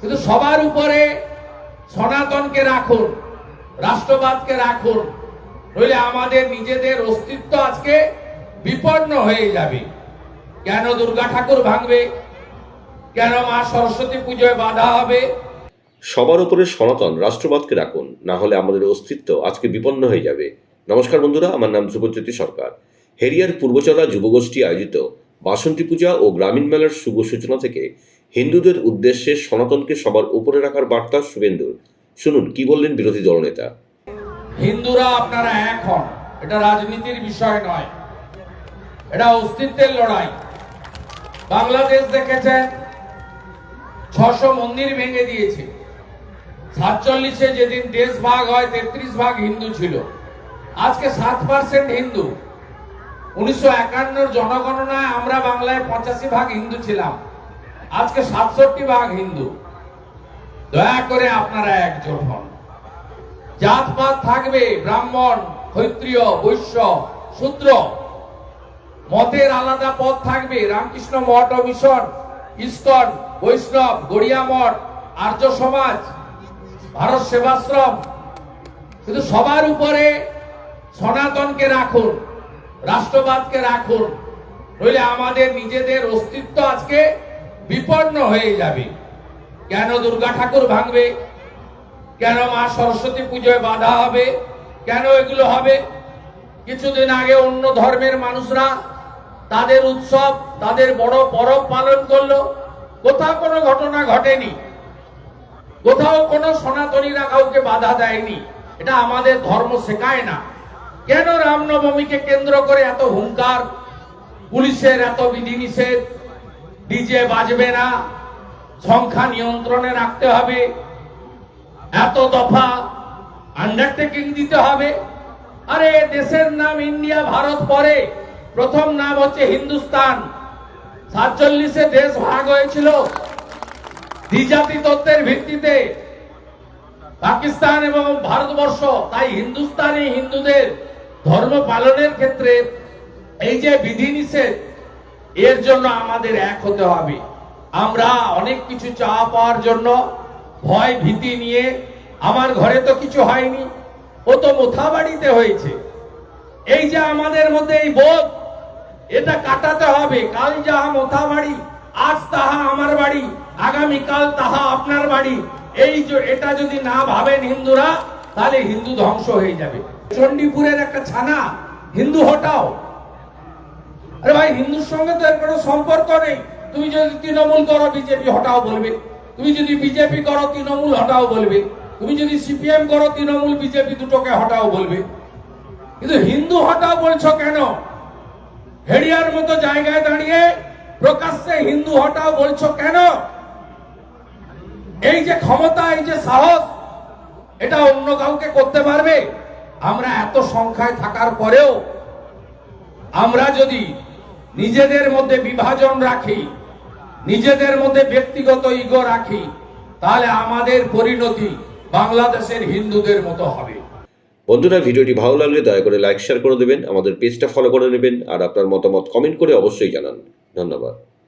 কিন্তু সবার উপরে সনাতনকে রাখুন, রাষ্ট্রবাদকে রাখুন, নইলে আমাদের নিজেদের অস্তিত্ব আজকে বিপন্ন হয়ে যাবে। কেন দুর্গা ঠাকুর ভাঙবে? কেন মা সরস্বতী পুজোয় বাধা হবে? সবার উপরে সনাতন, রাষ্ট্রবাদকে রাখুন, না হলে আমাদের অস্তিত্ব আজকে বিপন্ন হয়ে যাবে। নমস্কার বন্ধুরা, আমার নাম ধ্রুবজ্যোতি সরকার। হেরিয়ার পূর্বচলা যুবগোষ্ঠী আয়োজিত বাসন্তী পূজা ও গ্রামীণ মেলার শুভ সূচনা থেকে হিন্দুদের উদ্দেশ্যে সনাতনকে সবার উপরে রাখার বার্তা শুভেন্দুর। শুনুন, কি বললেন বিরোধী দলনেতা? হিন্দুরা আপনারা এক হন। এটা রাজনীতির বিষয় নয়। এটা অস্তিত্বের লড়াই। বাংলাদেশ দেখেছেন, ছশো মন্দির ভেঙে দিয়েছে। সাতচল্লিশে যেদিন দেশ ভাগ হয়, তেত্রিশ ভাগ হিন্দু ছিল। আজকে সাত পার্সেন্ট হিন্দু। উনিশশো একান্নর জনগণনায় আমরা বাংলায় পঁচাশি ভাগ হিন্দু ছিলাম। আজকে সাতষট্টি ভাগ হিন্দু। দয়া করে আপনারা একজোট হন। জাতপাত থাকবে ব্রাহ্মণ, ক্ষত্রিয়, বৈশ্য, শূদ্র। মতের আলাদা পথ থাকবে রামকৃষ্ণ মঠ ও মিশন ইস্কন বৈষ্ণব, গড়িয়া মঠ, আর্য সমাজ, ভারত সেবাশ্রম। কিন্তু সবার উপরে সনাতনকে রাখুন। রাষ্ট্রবাদকে রাখুন, নইলে আমাদের নিজেদের অস্তিত্ব আজকে বিপন্ন হয়ে যাবে। কেন দুর্গা ঠাকুর ভাঙবে? কেন মা সরস্বতী পুজোয় বাধা হবে? কেন এগুলো হবে? কিছুদিন আগে অন্য ধর্মের মানুষরা তাদের উৎসব, তাদের বড় পরব পালন করল। কোথাও কোনো ঘটনা ঘটেনি। কোথাও কোনো সনাতনীরা কাউকে বাধা দেয়নি। এটা আমাদের ধর্ম শেখায় না। কেন রামনবমীকে কেন্দ্র করে এত হুঙ্কার? পুলিশের এত বিধিনিষেধ। ডিজে বাজবে না। সংখ্যা নিয়ন্ত্রণে রাখতে হবে। এত দফা আন্ডারটেকিং দিতে হবে। আরে, দেশের নাম ইন্ডিয়া, ভারত পরে। প্রথম নাম হচ্ছে হিন্দুস্তান। সাতচল্লিশে দেশ ভাগ হয়েছিল। দ্বিজাতি তত্ত্বের ভিত্তিতে পাকিস্তান এবং ভারতবর্ষ, তাই হিন্দুস্তানি হিন্দুদের ধর্ম পালনের ক্ষেত্রে এই যে বিধিনিষেধ এর জন্য আমাদের এক হতে হবে। আমরা অনেক কিছু চাওয়া পাওয়ার জন্য ভয় ভীতি নিয়ে, আমার ঘরে তো কিছু হয়নি, ও তো মোথাবাড়িতে হয়েছে। এই যে আমাদের মধ্যে এই বোধ, এটা কাটাতে হবে। কাল যাহা মোথাবাড়ি, আজ তাহা আমার বাড়ি আগামী কাল তাহা আপনার বাড়ি। এই এটা যদি না ভাবেন হিন্দুরা, তাহলে হিন্দু ধ্বংস হয়ে যাবে। চণ্ডীপুরের একটা ছানা, হিন্দু হটাও। আরে ভাই, হিন্দুর সঙ্গে তো এর কোনো সম্পর্ক নেই। তুমি যদি তৃণমূল করো, বিজেপি হটাও বলবে। তুমি যদি বিজেপি করো, তৃণমূল হটাও বলবে। তুমি যদি সিপিএম করো, তৃণমূল, বিজেপি দুটোকে হটাও বলবে। কিন্তু হিন্দু হটাও বলছো কেন? হেডিয়ার মতো জায়গায় দাঁড়িয়ে প্রকাশ্যে হিন্দু হটাও বলছো কেন? এই যে ক্ষমতা, এই যে সাহস, এটা অন্য কাউকে করতে পারবে? আমরা এত সংখ্যায় থাকার পরেও আমরা যদি নিজেদের মধ্যে বিভাজন রাখি, নিজেদের মধ্যে ব্যক্তিগত ইগো রাখি, তাহলে আমাদের পরিণতি বাংলাদেশের হিন্দুদের মতো হবে। বন্ধুরা, ভিডিওটি ভালো লাগলে দয়া করে লাইক শেয়ার করে দেবেন, আমাদের পেজটা ফলো করে নেবেন, আর আপনার মতামত কমেন্ট করে অবশ্যই জানান। ধন্যবাদ।